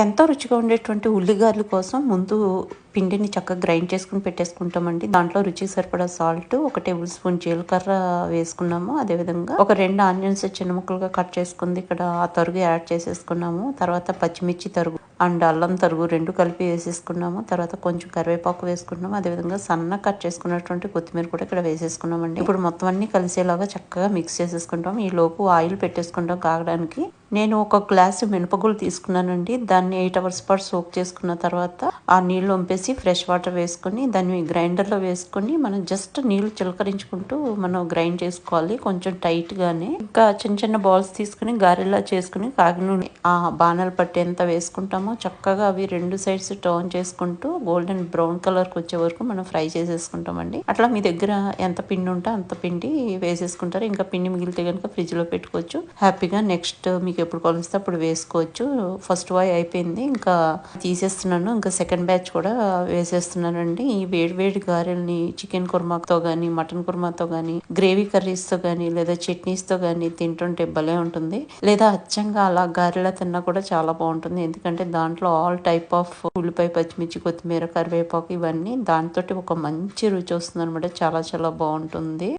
ఎంతో రుచిగా ఉండేటువంటి ఉల్లిగారుల కోసం ముందు పిండిని చక్కగా గ్రైండ్ చేసుకుని పెట్టేసుకుంటామండి. దాంట్లో రుచికి సరిపడా సాల్ట్ ఒక టేబుల్ స్పూన్ జీలకర్ర వేసుకున్నాము. అదేవిధంగా ఒక రెండు ఆనియన్స్ చిన్న ముక్కలుగా కట్ చేసుకుంది. ఇక్కడ ఆ తరుగు యాడ్ చేసేసుకున్నాము. తర్వాత పచ్చిమిర్చి తరుగు అండ్ అల్లం తరుగు రెండు కలిపి వేసేసుకున్నాము. తర్వాత కొంచెం కరివేపాకు వేసుకున్నాము. అదేవిధంగా సన్న కట్ చేసుకున్నటువంటి కొత్తిమీర కూడా ఇక్కడ వేసేసుకున్నామండి. ఇప్పుడు మొత్తం అన్ని కలిసేలాగా చక్కగా మిక్స్ చేసేసుకుంటాం. ఈ లోపు ఆయిల్ పెట్టేసుకుంటాం కాగడానికి. నేను ఒక గ్లాసు మినపగుళ్ళు తీసుకున్నానండి. దాన్ని ఎయిట్ అవర్స్ పాటు సోక్ చేసుకున్న తర్వాత ఆ నీళ్ళు వంపేసి ఫ్రెష్ వాటర్ వేసుకొని దాన్ని గ్రైండర్లో వేసుకొని మనం జస్ట్ నీళ్ళు చిలకరించుకుంటూ మనం గ్రైండ్ చేసుకోవాలి కొంచెం టైట్గానే. ఇంకా చిన్న చిన్న బాల్స్ తీసుకుని గారెలా చేసుకుని కాగినూనె ఆ బాణాలు పట్టేంత వేసుకుంటామో. చక్కగా అవి రెండు సైడ్స్ టర్న్ చేసుకుంటూ గోల్డెన్ బ్రౌన్ కలర్కి వచ్చే వరకు మనం ఫ్రై చేసేసుకుంటామండి. అట్లా మీ దగ్గర ఎంత పిండి ఉంటే అంత పిండి వేసేసుకుంటారు. ఇంకా పిండి మిగిలితే కనుక ఫ్రిడ్జ్లో పెట్టుకోవచ్చు. హ్యాపీగా నెక్స్ట్ మీకు ఎప్పుడు కొలిస్తే అప్పుడు వేసుకోవచ్చు. ఫస్ట్ బాయ్ అయిపోయింది. ఇంకా తీసేస్తున్నాను. ఇంకా సెకండ్ బ్యాచ్ కూడా వేసేస్తున్నానండి ఈ వేడి వేడి గారెల్ని చికెన్ కుర్మాతో కానీ మటన్ కుర్మాతో కానీ గ్రేవీ కర్రీస్తో కానీ లేదా చట్నీస్తో కానీ తింటుంటే భలే ఉంటుంది. లేదా అచ్చంగా అలా గారెలా తిన్నా కూడా చాలా బాగుంటుంది. ఎందుకంటే దాంట్లో ఆల్ టైప్ ఆఫ్ ఉల్లిపాయ పచ్చిమిర్చి కొత్తిమీర కరివేపాకు ఇవన్నీ దాంతో ఒక మంచి రుచి వస్తుంది అనమాట చాలా చాలా బాగుంటుంది.